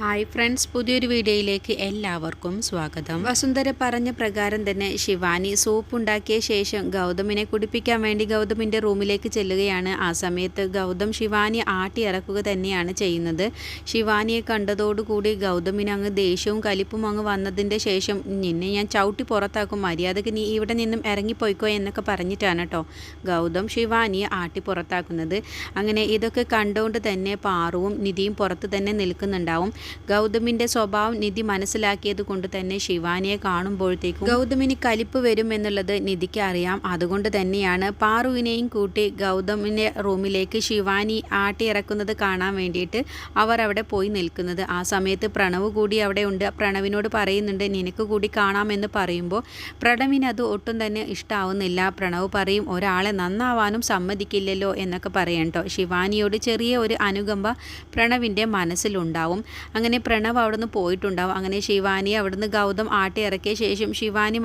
Hi friends പുതിയൊരു വീഡിയോയിലേക്ക് എല്ലാവർക്കും സ്വാഗതം. വസുന്ധര പറഞ്ഞ പ്രകാരം തന്നെ ശിവാനി സൂപ്പ് ഉണ്ടാക്കിയ ശേഷം ഗൗതമിനെ കുടിപ്പിക്കാൻ വേണ്ടി ഗൗതമിന്റെ റൂമിലേക്ക് ചെല്ലുകയാണ്. ആ സമയത്ത് ഗൗതം ശിവാനി ആട്ടി ഇറക്കുക തന്നെയാണ് ചെയ്യുന്നത്. ശിവാനിയെ കണ്ടതോടുകൂടി ഗൗതമിന് അങ്ങ് ദേഷ്യവും കലിപ്പും അങ്ങ് വന്നതിന്റെ ശേഷം നിന്നെ ഞാൻ ചവിട്ടി പുറത്താക്കും മര്യാദയ്ക്ക് നീ ഇവിടെ നിന്നും ഇറങ്ങിപ്പോയിക്കോ എന്നൊക്കെ പറഞ്ഞിട്ടാണ് കേട്ടോ ഗൗതം ശിവാനിയെ ആട്ടി പുറത്താക്കുന്നത്. അങ്ങനെ ഇതൊക്കെ കണ്ടുകൊണ്ട് തന്നെ പാറുവും നിധിയും പുറത്ത് തന്നെ നിൽക്കുന്നുണ്ടാവും. ഗൗതമിന്റെ സ്വഭാവം നിധി മനസ്സിലാക്കിയത് കൊണ്ട് തന്നെ ശിവാനിയെ കാണുമ്പോഴത്തേക്കും ഗൗതമിന് കലിപ്പ് വരും എന്നുള്ളത് നിധിക്ക് അറിയാം. അതുകൊണ്ട് തന്നെയാണ് പാറുവിനെയും കൂട്ടി ഗൗതമിന്റെ റൂമിലേക്ക് ശിവാനി ആട്ടിയിറക്കുന്നത് കാണാൻ വേണ്ടിയിട്ട് അവർ അവിടെ പോയി നിൽക്കുന്നത്. ആ സമയത്ത് പ്രണവ് കൂടി അവിടെ ഉണ്ട്. പ്രണവിനോട് പറയുന്നുണ്ട് നിനക്ക് കൂടി കാണാമെന്ന് പറയുമ്പോൾ പ്രണവിന് അത് ഒട്ടും തന്നെ ഇഷ്ടാവുന്നില്ല. പ്രണവ് പറയും ഒരാളെ നന്നാവാനും സമ്മതിക്കില്ലല്ലോ എന്നൊക്കെ പറയണ്ടോ ശിവാനിയോട് ചെറിയ ഒരു അനുകമ്പ പ്രണവിന്റെ മനസ്സിലുണ്ടാവും. അങ്ങനെ പ്രണവ് അവിടുന്ന് പോയിട്ടുണ്ടാവും. അങ്ങനെ ശിവാനി അവിടുന്ന് ഗൗതം ആട്ടി ഇറക്കിയ ശേഷം ശിവാനി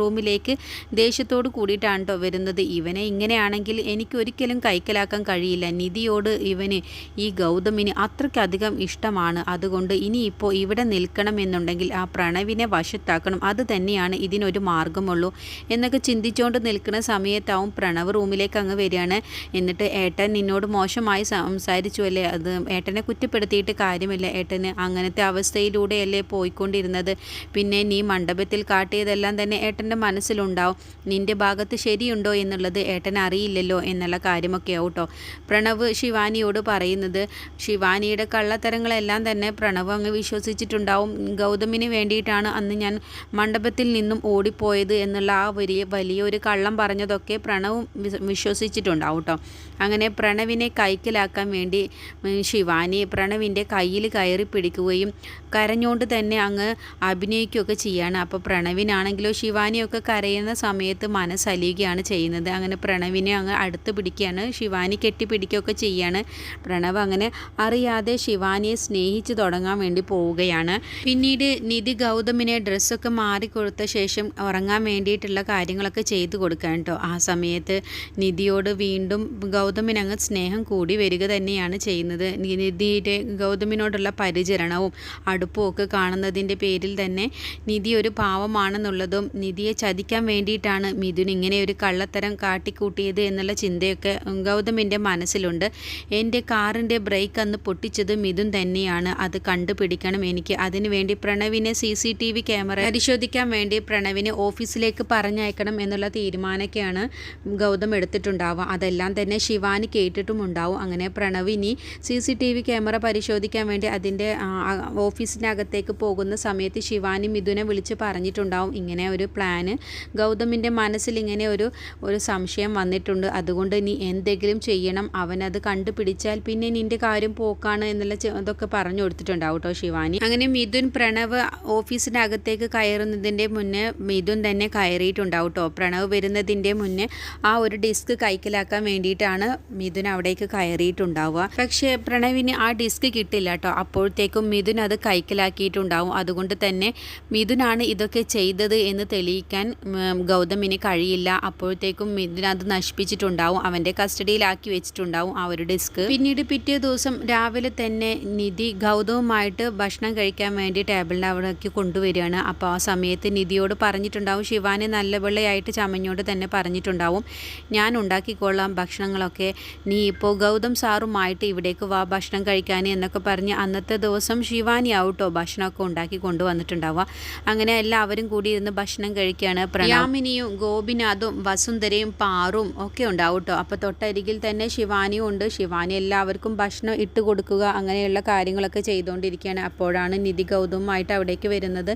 റൂമിലേക്ക് ദേഷ്യത്തോട് കൂടിയിട്ടാണ് കേട്ടോ വരുന്നത്. ഇവനെ ഇങ്ങനെയാണെങ്കിൽ എനിക്ക് ഒരിക്കലും കൈക്കലാക്കാൻ കഴിയില്ല. നിധിയോട് ഇവന് ഈ ഗൗതമിന് അത്രയ്ക്കധികം ഇഷ്ടമാണ്. അതുകൊണ്ട് ഇനിയിപ്പോൾ ഇവിടെ നിൽക്കണമെന്നുണ്ടെങ്കിൽ ആ പ്രണവിനെ വശത്താക്കണം. അത് തന്നെയാണ് ഇതിനൊരു മാർഗമുള്ളൂ. എന്നൊക്കെ ചിന്തിച്ചുകൊണ്ട് നിൽക്കുന്ന സമയത്താവും പ്രണവ് റൂമിലേക്ക് അങ്ങ് വരികയാണ്. എന്നിട്ട് ഏട്ടൻ നിന്നോട് മോശമായി സംസാരിച്ചു അല്ലേ അത് ഏട്ടനെ കുറ്റപ്പെടുത്തിയിട്ട് കാര്യമില്ല. ഏട്ടന് അങ്ങനത്തെ അവസ്ഥയിലൂടെയല്ലേ പോയിക്കൊണ്ടിരുന്നത്. പിന്നെ നീ മണ്ഡപത്തിൽ കാട്ടിയതെല്ലാം തന്നെ ഏട്ടന്റെ മനസ്സിലുണ്ടാവും. നിന്റെ ഭാഗത്ത് ശരിയുണ്ടോ എന്നുള്ളത് ഏട്ടൻ അറിയില്ലല്ലോ എന്നുള്ള കാര്യമൊക്കെ ആവട്ടോ പ്രണവ് ശിവാനിയോട് പറയുന്നത് ശിവാനിയുടെ കള്ളത്തരങ്ങളെല്ലാം തന്നെ പ്രണവ് അങ്ങ് വിശ്വസിച്ചിട്ടുണ്ടാവും. ഗൗതമിന് വേണ്ടിയിട്ടാണ് അന്ന് ഞാൻ മണ്ഡപത്തിൽ നിന്നും ഓടിപ്പോയത് എന്നുള്ള ആ വലിയ വലിയൊരു കള്ളം പറഞ്ഞതൊക്കെ പ്രണവും വിശ്വസിച്ചിട്ടുണ്ടാവും കേട്ടോ അങ്ങനെ പ്രണവിനെ കൈക്കലാക്കാൻ വേണ്ടി ശിവാനി പ്രണവിന്റെ കയ്യിൽ കയറി പിടിക്കുകയും കരഞ്ഞുകൊണ്ട് തന്നെ അങ്ങ് അഭിനയിക്കുകയൊക്കെ ചെയ്യുകയാണ് അപ്പോൾ പ്രണവിനാണെങ്കിലോ ശിവാനിയൊക്കെ കരയുന്ന സമയത്ത് മനസ്സലിയുകയാണ് ചെയ്യുന്നത്. അങ്ങനെ പ്രണവിനെ അങ്ങ് അടുത്ത് പിടിക്കുകയാണ്. ശിവാനി കെട്ടിപ്പിടിക്കുകയൊക്കെ ചെയ്യുകയാണ് പ്രണവ് അങ്ങനെ അറിയാതെ ശിവാനിയെ സ്നേഹിച്ച് തുടങ്ങാൻ വേണ്ടി പോവുകയാണ്. പിന്നീട് നിധി ഗൗതമിനെ ഡ്രസ്സൊക്കെ മാറിക്കൊടുത്ത ശേഷം ഉറങ്ങാൻ വേണ്ടിയിട്ടുള്ള കാര്യങ്ങളൊക്കെ ചെയ്തു കൊടുക്കാൻ കേട്ടോ. ആ സമയത്ത് നിധിയോട് വീണ്ടും ഗൗതമിനങ്ങ് സ്നേഹം കൂടി വരിക തന്നെയാണ് ചെയ്യുന്നത്. നിധിയുടെ ഗൗതമിനോടുള്ള പരിചരണവും അടുപ്പവും ഒക്കെ കാണുന്നതിന്റെ പേരിൽ തന്നെ നിധി ഒരു പാവമാണെന്നുള്ളതും നിധിയെ ചതിക്കാൻ വേണ്ടിയിട്ടാണ് മിഥുൻ ഇങ്ങനെ ഒരു കള്ളത്തരം കാട്ടിക്കൂട്ടിയത് എന്നുള്ള ചിന്തയൊക്കെ ഗൗതമിന്റെ മനസ്സിലുണ്ട്. എന്റെ കാറിന്റെ ബ്രേക്ക് അന്ന് പൊട്ടിച്ചത് മിഥുൻ തന്നെയാണ്. അത് കണ്ടുപിടിക്കണം. എനിക്ക് അതിനുവേണ്ടി പ്രണവിനെ C C T V camera പരിശോധിക്കാൻ വേണ്ടി പ്രണവിനെ ഓഫീസിലേക്ക് പറഞ്ഞയക്കണം എന്നുള്ള തീരുമാനമൊക്കെയാണ് ഗൗതം എടുത്തിട്ടുണ്ടാവുക. അതെല്ലാം തന്നെ ശിവാനി കേട്ടിട്ടുമുണ്ടാവും. അങ്ങനെ പ്രണവിനി C C T V camera പരിശോധിക്കാൻ വേണ്ടി അതിന്റെ ഓഫീസിനകത്തേക്ക് പോകുന്ന സമയത്ത് ശിവാനി മിഥുനെ വിളിച്ച് പറഞ്ഞിട്ടുണ്ടാവും. ഇങ്ങനെ ഒരു പ്ലാന് ഗൗതമിന്റെ മനസ്സിൽ ഇങ്ങനെ ഒരു ഒരു സംശയം വന്നിട്ടുണ്ട്. അതുകൊണ്ട് നീ എന്തെങ്കിലും ചെയ്യണം. അവനത് കണ്ടുപിടിച്ചാൽ പിന്നെ നിന്റെ കാര്യം പോക്കാണ് എന്നുള്ള ഇതൊക്കെ പറഞ്ഞു കൊടുത്തിട്ടുണ്ടാവും കേട്ടോ ശിവാനി. അങ്ങനെ മിഥുൻ പ്രണവ് ഓഫീസിനകത്തേക്ക് കയറുന്നതിന്റെ മുന്നേ മിഥുൻ തന്നെ കയറിയിട്ടുണ്ടാവും കേട്ടോ പ്രണവ് വരുന്നതിന്റെ മുന്നേ ആ ഒരു ഡിസ്ക് കൈക്കലാക്കാൻ വേണ്ടിയിട്ടാണ് മിഥുൻ അവിടേക്ക് കയറിയിട്ടുണ്ടാവുക. പക്ഷേ പ്രണവിന് ആ ഡിസ്ക് കിട്ടില്ല കേട്ടോ അപ്പോഴത്തേക്കും മിഥുൻ അത് കൈക്കലാക്കിയിട്ടുണ്ടാവും. അതുകൊണ്ട് തന്നെ മിഥുനാണ് ഇതൊക്കെ ചെയ്തത് എന്ന് തെളിയിക്കാൻ ഗൗതമിന് കഴിയില്ല. അപ്പോഴത്തേക്കും മിഥുൻ അത് നശിപ്പിച്ചിട്ടുണ്ടാവും. അവന്റെ കസ്റ്റഡിയിലാക്കി വെച്ചിട്ടുണ്ടാവും ആ ഒരു ഡിസ്ക്. പിന്നീട് പിറ്റേ ദിവസം രാവിലെ തന്നെ നിധി ഗൗതവുമായിട്ട് ഭക്ഷണം കഴിക്കാൻ വേണ്ടി ടേബിളിന്റെ അവിടേക്ക് കൊണ്ടുവരികയാണ്. അപ്പോൾ ആ സമയത്ത് നിധിയോട് പറഞ്ഞിട്ടുണ്ടാവും ശിവാനെ നല്ല വെള്ളയായിട്ട് ചമഞ്ഞോട് തന്നെ പറഞ്ഞിട്ടുണ്ടാവും. ഞാൻ ഉണ്ടാക്കിക്കൊള്ളാം ഭക്ഷണങ്ങളൊക്കെ. നീ ഇപ്പോൾ ഗൗതം സാറുമായിട്ട് ഇവിടേക്ക് വാ ഭക്ഷണം കഴിക്കാൻ എന്നൊക്കെ പറഞ്ഞ് അന്നത്തെ ശിവാനി ആവട്ടോ ഭക്ഷണമൊക്കെ ഉണ്ടാക്കി കൊണ്ടുവന്നിട്ടുണ്ടാവുക. അങ്ങനെ എല്ലാവരും കൂടി ഇരുന്ന് ഭക്ഷണം കഴിക്കുകയാണ്. പ്രണാമിനിയും ഗോപിനാഥും വസുന്ധരയും പാറും ഒക്കെ ഉണ്ടാവും കേട്ടോ. അപ്പോൾ തൊട്ടരികിൽ തന്നെ ശിവാനിയും ഉണ്ട്. ശിവാനി എല്ലാവർക്കും ഭക്ഷണം ഇട്ട് കൊടുക്കുക അങ്ങനെയുള്ള കാര്യങ്ങളൊക്കെ ചെയ്തുകൊണ്ടിരിക്കുകയാണ്. അപ്പോഴാണ് നിധി ഗൗതവുമായിട്ട് അവിടേക്ക് വരുന്നത്.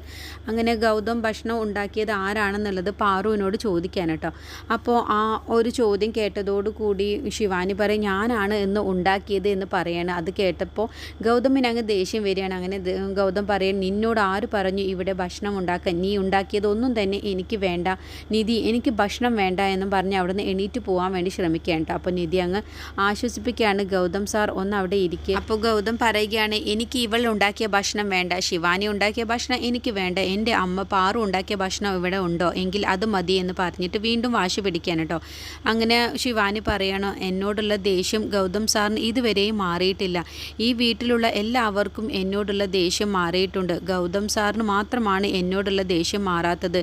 അങ്ങനെ ഗൗതം ഭക്ഷണം ഉണ്ടാക്കിയത് ആരാണെന്നുള്ളത് പാറുവിനോട് ചോദിക്കാൻ കേട്ടോ. അപ്പോൾ ആ ഒരു ചോദ്യം കേട്ടതോടുകൂടി ശിവാനി പറയും ഞാനാണ് എന്ന് ഉണ്ടാക്കിയത് എന്ന് പറയാണ്. അത് കേട്ടപ്പോൾ ഗൗതമിന് അങ്ങ് ദേഷ്യം വരികയാണ്. അങ്ങനെ ഗൗതം പറയും നിന്നോട് ആര് പറഞ്ഞു ഇവിടെ ഭക്ഷണം ഉണ്ടാക്കാൻ? നീ ഉണ്ടാക്കിയതൊന്നും തന്നെ എനിക്ക് വേണ്ട. നിധി എനിക്ക് ഭക്ഷണം വേണ്ട എന്നും പറഞ്ഞ് അവിടുന്ന് എണീറ്റ് പോകാൻ വേണ്ടി ശ്രമിക്കുകയാണ് അപ്പോൾ നിധി അങ്ങ് ആശ്വസിപ്പിക്കുകയാണ്. ഗൗതം സാർ ഒന്ന് അവിടെ ഇരിക്കുക അപ്പോൾ ഗൗതം പറയുകയാണ് എനിക്ക് ഇവൾ ഉണ്ടാക്കിയ ഭക്ഷണം വേണ്ട. ശിവാനി ഉണ്ടാക്കിയ ഭക്ഷണം എനിക്ക് വേണ്ട. എന്റെ അമ്മ പാറു ഉണ്ടാക്കിയ ഭക്ഷണം ഇവിടെ ഉണ്ടോ? എങ്കിൽ അത് മതി എന്ന് പറഞ്ഞിട്ട് വീണ്ടും വാശി പിടിക്കാൻ കേട്ടോ അങ്ങനെ ശിവാനി പറയണോ എന്നോടുള്ള ദേഷ്യം ഗൗതം സാറിന് ഇതുവരെയും മാറിയിട്ടില്ല. ഈ വീട്ടിലുള്ള എല്ലാവർക്കും എല്ലാവർക്കും എന്നോടുള്ള ദേഷ്യം മാറിയിട്ടുണ്ട്. ഗൗതം സാറിന് മാത്രമാണ് എന്നോടുള്ള ദേഷ്യം മാറാത്തത്.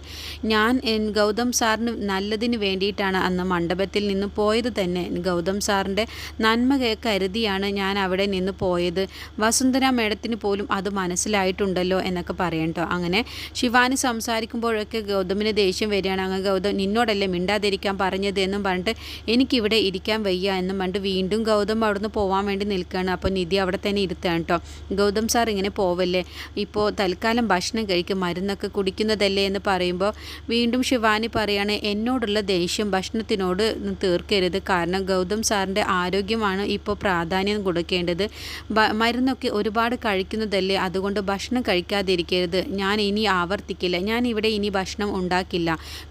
ഞാൻ ഗൗതം സാറിന് നല്ലതിന് വേണ്ടിയിട്ടാണ് അന്ന് മണ്ഡപത്തിൽ നിന്ന് പോയത് തന്നെ. ഗൗതം സാറിന്റെ നന്മ കരുതിയാണ് ഞാൻ അവിടെ നിന്ന് പോയത്. വസുന്ധര മേഡത്തിന് പോലും അത് മനസ്സിലായിട്ടുണ്ടല്ലോ എന്നൊക്കെ പറയണ്ടോ അങ്ങനെ ശിവാനി സംസാരിക്കുമ്പോഴൊക്കെ ഗൗതമിന് ദേഷ്യം വരികയാണ്. അങ്ങ് ഗൗതം നിന്നോടല്ലേ മിണ്ടാതിരിക്കാൻ പറഞ്ഞത്? എന്നും പറഞ്ഞിട്ട് എനിക്കിവിടെ ഇരിക്കാൻ വയ്യ എന്നും പറഞ്ഞിട്ട് വീണ്ടും ഗൗതം അവിടുന്ന് പോവാൻ വേണ്ടി നിൽക്കുകയാണ്. അപ്പോൾ നിധി അവിടെ തന്നെ ഇരുത്തുകയാണ് കേട്ടോ. ഗൗതം സാർ ഇങ്ങനെ പോവല്ലേ? ഇപ്പോൾ തൽക്കാലം ഭക്ഷണം കഴിക്കും മരുന്നൊക്കെ കുടിക്കുന്നതല്ലേ എന്ന് പറയുമ്പോൾ വീണ്ടും ശിവാനി പറയാണ് എന്നോടുള്ള ദേഷ്യം ഭക്ഷണത്തിനോട് തീർക്കരുത്. കാരണം ഗൗതം സാറിന്റെ ആരോഗ്യമാണ് ഇപ്പോൾ പ്രാധാന്യം കൊടുക്കേണ്ടത്. മരുന്നൊക്കെ ഒരുപാട് കഴിക്കുന്നതല്ലേ? അതുകൊണ്ട് ഭക്ഷണം കഴിക്കാതിരിക്കരുത്. ഞാൻ ഇനി ആവർത്തിക്കില്ല. ഞാൻ ഇവിടെ ഇനി ഭക്ഷണം ഉണ്ടാക്കില്ല.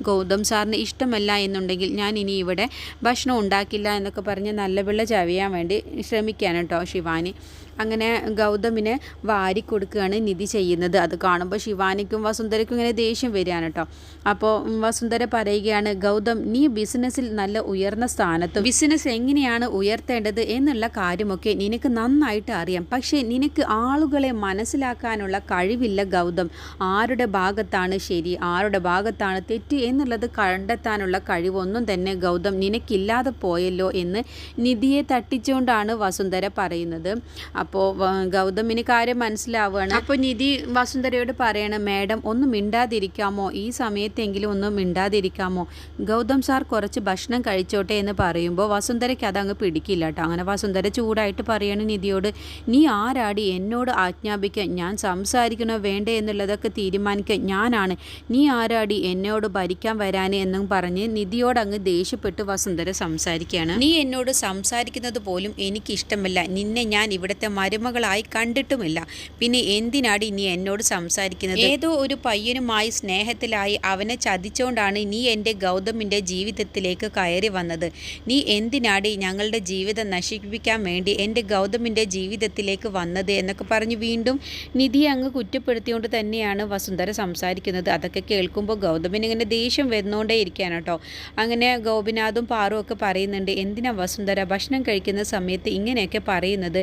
ഗൗതം സാറിന് ഇഷ്ടമല്ല എന്നുണ്ടെങ്കിൽ ഞാൻ ഇനി ഇവിടെ ഭക്ഷണം ഉണ്ടാക്കില്ല എന്നൊക്കെ പറഞ്ഞ് നല്ല പിള്ള ചവിയാൻ വേണ്ടി ശ്രമിക്കുകയാണ് കേട്ടോ ശിവാനി. അങ്ങനെ ഗൗതമിനെ വാരി കൊടുക്കുകയാണ് നിധി ചെയ്യുന്നത്. അത് കാണുമ്പോൾ ശിവാനിക്കും വസുന്ധരയ്ക്കും ഇങ്ങനെ ദേഷ്യം വരികയാണ് കേട്ടോ. അപ്പോൾ വസുന്ധര പറയുകയാണ് ഗൗതം നീ ബിസിനസ്സിൽ നല്ല ഉയർന്ന സ്ഥാനത്തും ബിസിനസ് എങ്ങനെയാണ് ഉയർത്തേണ്ടത് എന്നുള്ള കാര്യമൊക്കെ നിനക്ക് നന്നായിട്ട് അറിയാം. പക്ഷേ നിനക്ക് ആളുകളെ മനസ്സിലാക്കാനുള്ള കഴിവില്ല ഗൗതം. ആരുടെ ഭാഗത്താണ് ശരി ആരുടെ ഭാഗത്താണ് തെറ്റ് എന്നുള്ളത് കണ്ടെത്താനുള്ള കഴിവൊന്നും തന്നെ ഗൗതം നിനക്കില്ലാതെ പോയല്ലോ എന്ന് നിധിയെ തട്ടിച്ചുകൊണ്ടാണ് വസുന്ധര പറയുന്നത്. അപ്പോൾ ഗൗതമിന് കാര്യം മനസ്സിലാവുകയാണ് അപ്പോൾ നിധി വസുന്ധരയോട് പറയണം മാഡം ഒന്ന് മിണ്ടാതിരിക്കാമോ? ഈ സമയത്തെങ്കിലും ഒന്ന് മിണ്ടാതിരിക്കാമോ? ഗൗതം സാർ കുറച്ച് ഭക്ഷണം കഴിച്ചോട്ടെ എന്ന് പറയുമ്പോൾ വസുന്ധരയ്ക്ക് അതങ്ങ് പിടിക്കില്ല കേട്ടോ അങ്ങനെ വസുന്ധര ചൂടായിട്ട് പറയണം നിധിയോട് നീ ആരാടി? എന്നോട് ആജ്ഞാപിക്കാൻ ഞാൻ സംസാരിക്കണോ വേണ്ടേ എന്നുള്ളതൊക്കെ തീരുമാനിക്കാൻ ഞാനാണ്. നീ ആരാടി? എന്നോട് ഭരിക്കാൻ വരാൻ എന്നും പറഞ്ഞ് നിധിയോട് അങ്ങ് ദേഷ്യപ്പെട്ട് വസുന്ധര സംസാരിക്കുകയാണ് നീ എന്നോട് സംസാരിക്കുന്നത് പോലും എനിക്കിഷ്ടമല്ല. നിന്നെ ഞാൻ ഇവിടുത്തെ മരുമകളായി കണ്ടിട്ടുമില്ല. പിന്നെ എന്തിനാണ് നീ എന്നോട് സംസാരിക്കുന്നത്? ഏതോ ഒരു പയ്യനുമായി സ്നേഹത്തിലായി അവനെ ചതിച്ചുകൊണ്ടാണ് നീ എന്റെ ഗൗതമിന്റെ ജീവിതത്തിലേക്ക് കയറി വന്നത്. നീ എന്തിനാടി ഞങ്ങളുടെ ജീവിതം നശിപ്പിക്കാൻ വേണ്ടി എന്റെ ഗൗതമിന്റെ ജീവിതത്തിലേക്ക് വന്നത് എന്നൊക്കെ പറഞ്ഞ് വീണ്ടും നിധി അങ്ങ് കുറ്റപ്പെടുത്തിയോണ്ട് തന്നെയാണ് വസുന്ധര സംസാരിക്കുന്നത്. അതൊക്കെ കേൾക്കുമ്പോൾ ഗൗതമിന് ഇങ്ങനെ ദേഷ്യം വരുന്നോണ്ടേ ഇരിക്കുകയാണ് കേട്ടോ. അങ്ങനെ ഗോപിനാഥും പാറും ഒക്കെ പറയുന്നുണ്ട് എന്തിനാ വസുന്ധര ഭക്ഷണം കഴിക്കുന്ന സമയത്ത് ഇങ്ങനെയൊക്കെ പറയുന്നത്?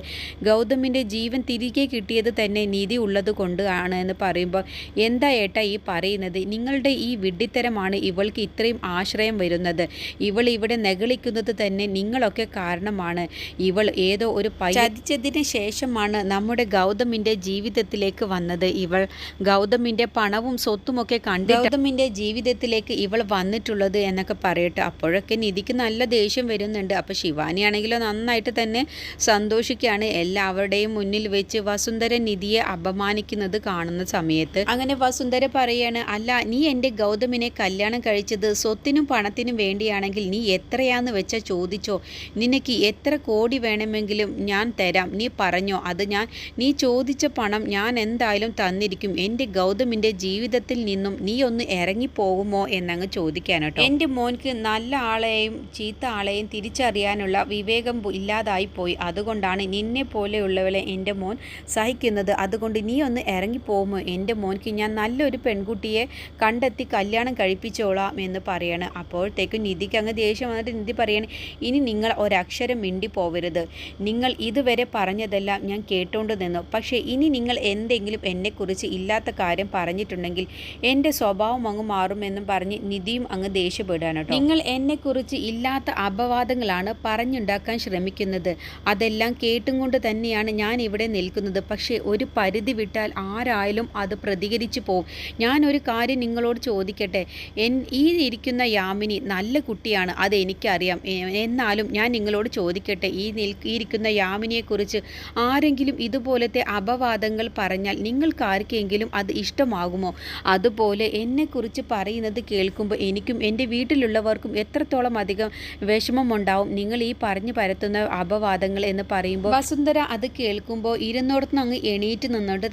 ഗൗതമിന്റെ ജീവൻ തിരികെ കിട്ടിയത് തന്നെ നീതി ഉള്ളത് കൊണ്ട് ആണ് എന്ന് പറയുമ്പോൾ എന്താ ഏട്ടാ ഈ പറയുന്നത്? നിങ്ങളുടെ ഈ വിഡ്ഢിത്തരമാണ് ഇവൾക്ക് ഇത്രയും ആശ്രയം വരുന്നത്. ഇവൾ ഇവിടെ നെഗളിക്കുന്നത് തന്നെ നിങ്ങളൊക്കെ കാരണമാണ്. ഇവൾ ഏതോ ഒരു ചതിച്ചതിന് ശേഷമാണ് നമ്മുടെ ഗൗതമിന്റെ ജീവിതത്തിലേക്ക് വന്നത് ഇവൾ. ഗൗതമിന്റെ പണവും സ്വത്തുമൊക്കെ കണ്ട് ഗൗതമിന്റെ ജീവിതത്തിലേക്ക് ഇവൾ വന്നിട്ടുള്ളത് എന്നൊക്കെ പറയട്ടെ. അപ്പോഴൊക്കെ നിധിക്ക് നല്ല ദേഷ്യം വരുന്നുണ്ട്. അപ്പോൾ ശിവാനിയാണെങ്കിലോ നന്നായിട്ട് തന്നെ സന്തോഷിക്കുകയാണ്. എല്ലാവരുടെയും മുന്നിൽ വെച്ച് വസുന്ധര നിധിയെ അപമാനിക്കുന്നത് കാണുന്ന സമയത്ത് അങ്ങനെ വസുന്ധര പറയാണ് അല്ല നീ എന്റെ ഗൗതമിനെ കല്യാണം കഴിച്ചത് സ്വത്തിനും പണത്തിനും വേണ്ടിയാണെങ്കിൽ നീ എത്രയാന്ന് വെച്ചാൽ ചോദിച്ചോ. നിനക്ക് എത്ര കോടി വേണമെങ്കിലും ഞാൻ തരാം. നീ പറഞ്ഞോ അത് ഞാൻ നീ ചോദിച്ച പണം ഞാൻ എന്തായാലും തന്നിരിക്കും. എന്റെ ഗൗതമിന്റെ ജീവിതത്തിൽ നിന്നും നീ ഒന്ന് ഇറങ്ങിപ്പോകുമോ? എന്നങ്ങ് ചോദിക്കാൻ കേട്ടോ. എന്റെ മോൻക്ക് നല്ല ആളെയും ചീത്ത ആളെയും തിരിച്ചറിയാനുള്ള വിവേകം ഇല്ലാതായി പോയി. അതുകൊണ്ടാണ് നിന്നെ പോലെയുള്ളവളെ എന്റെ മോൻ സഹിക്കുന്നത്. അതുകൊണ്ട് നീ ഒന്ന് ഇറങ്ങിപ്പോകുമോ എന്റെ മോൻക്ക് ഞാൻ നല്ലൊരു പെൺകുട്ടിയെ കണ്ടെത്തി കല്യാണം കഴിപ്പിച്ചോളാം എന്ന് പറയാണ്. അപ്പോഴത്തേക്കും നിധിക്ക് അങ്ങ് ദേഷ്യം വന്നിട്ട് നിധി പറയാണ് ഇനി നിങ്ങൾ ഒരക്ഷരം മിണ്ടി പോവരുത് നിങ്ങൾ ഇതുവരെ പറഞ്ഞതെല്ലാം ഞാൻ കേട്ടുകൊണ്ട് നിന്നു. പക്ഷേ ഇനി നിങ്ങൾ എന്തെങ്കിലും എന്നെക്കുറിച്ച് ഇല്ലാത്ത കാര്യം പറഞ്ഞിട്ടുണ്ടെങ്കിൽ എന്റെ സ്വഭാവം അങ്ങ് മാറുമെന്നും പറഞ്ഞ് നിധിയും അങ്ങ് ദേഷ്യപ്പെടുകയാണ് നിങ്ങൾ എന്നെക്കുറിച്ച് ഇല്ലാത്ത അപവാദങ്ങളാണ് പറഞ്ഞുണ്ടാക്കാൻ ശ്രമിക്കുന്നത്. അതെല്ലാം കേട്ടും കൊണ്ട് തന്നെയാണ് ഞാൻ ഇവിടെ നിൽക്കുന്നത്. പക്ഷേ ഒരു പരിധി വിട്ടാൽ ആരായാലും അത് പ്രതികരിച്ചു പോകും ഞാനൊരു കാര്യം നിങ്ങളോട് ചോദിക്കട്ടെ? എൻ ഈ ഇരിക്കുന്ന യാമിനി നല്ല കുട്ടിയാണ്. അത് എനിക്കറിയാം. എ- എന്നാലും ഞാൻ നിങ്ങളോട് ചോദിക്കട്ടെ? ഈ ഇരിക്കുന്ന യാമിനിയെക്കുറിച്ച് ആരെങ്കിലും ഇതുപോലത്തെ അപവാദങ്ങൾ പറഞ്ഞാൽ നിങ്ങൾക്ക് ആർക്കെങ്കിലും അത് ഇഷ്ടമാകുമോ? അതുപോലെ എന്നെക്കുറിച്ച് പറയുന്നത് കേൾക്കുമ്പോൾ എനിക്കും എന്റെ വീട്ടിലുള്ളവർക്കും എത്രത്തോളം അധികം വിഷമമുണ്ടാവും. നിങ്ങൾ ഈ പറഞ്ഞു പരത്തുന്ന അപവാദങ്ങൾ എന്ന് പറയുമ്പോൾ വസുന്ധര അത് കേൾക്കുമ്പോൾ ഇരുന്നോടത്തുനിന്ന് അങ്ങ് എണീറ്റ് നിന്നോണ്ട്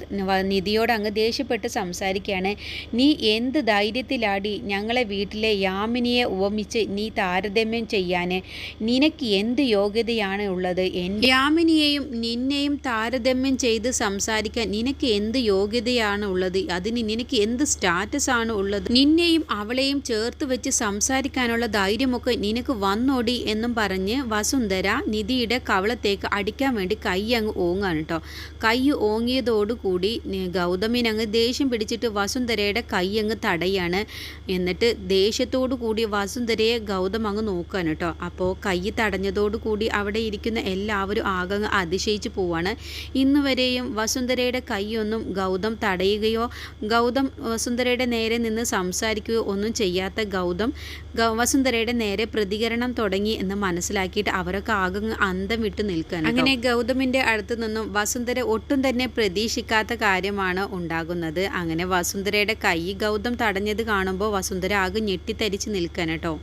നിധിയോട് അങ്ങ് ദേഷ്യപ്പെട്ട് സംസാരിക്കുകയാണ്. നീ എന്ത് ധൈര്യത്തിലാടി ഞങ്ങളെ വീട്ടിലെ യാമിനിയെ ഉപമിച്ച് നീ താരതമ്യം ചെയ്യാൻ നിനക്ക് എന്ത് യോഗ്യതയാണ് ഉള്ളത്? യാമിനിയെയും നിന്നെയും താരതമ്യം ചെയ്ത് സംസാരിക്കാൻ നിനക്ക് എന്ത് യോഗ്യതയാണ് ഉള്ളത്? അതിന് നിനക്ക് എന്ത് സ്റ്റാറ്റസ് ആണ് ഉള്ളത്? നിന്നെയും അവളെയും ചേർത്ത് വെച്ച് സംസാരിക്കാനുള്ള ധൈര്യമൊക്കെ നിനക്ക് വന്നോടി എന്നും പറഞ്ഞ് വസുന്ധര നിധിയുടെ കവളത്തേക്ക് അടിക്കാൻ വേണ്ടി കൈ അങ്ങ് ഓങ്ങാണ് കേട്ടോ കൈ ഓങ്ങിയതോടുകൂടി ഗൗതമിനങ്ങ് ദേഷ്യം പിടിച്ചിട്ട് വസുന്ധരയുടെ കൈ അങ്ങ് തടയാണ്. എന്നിട്ട് ദേഷ്യത്തോടു കൂടി വസുന്ധരയെ ഗൗതം അങ്ങ് നോക്കുകയാണ് കേട്ടോ അപ്പോൾ കൈ തടഞ്ഞതോടുകൂടി അവിടെ ഇരിക്കുന്ന എല്ലാവരും ആകെ അതിശയിച്ച് പോവാണ്. ഇന്ന് വരെയും വസുന്ധരയുടെ കൈയൊന്നും ഗൗതം തടയുകയോ ഗൗതം വസുന്ധരയുടെ നേരെ നിന്ന് സംസാരിക്കുകയോ ഒന്നും ചെയ്യാത്ത ഗൗതം വസുന്ധരയുടെ നേരെ പ്രതികരണം തുടങ്ങി എന്ന് മനസ്സിലാക്കിയിട്ട് അവരൊക്കെ ആകെ അന്തം വിട്ട് നിൽക്കുകയാണ് അങ്ങനെ ഗൗതമിന്റെ അടുത്ത് നിന്നും വസുന്ധര ഒട്ടും തന്നെ പ്രതീക്ഷിക്കാത്ത കാര്യമാണ് ഉണ്ടാകുന്നത്. അങ്ങനെ വസുന്ധരയുടെ കൈ ഗൗതം തടഞ്ഞത് കാണുമ്പോൾ വസുന്ധര ആകെ ഞെട്ടിത്തരിച്ച് നിൽക്കാൻ കേട്ടോ.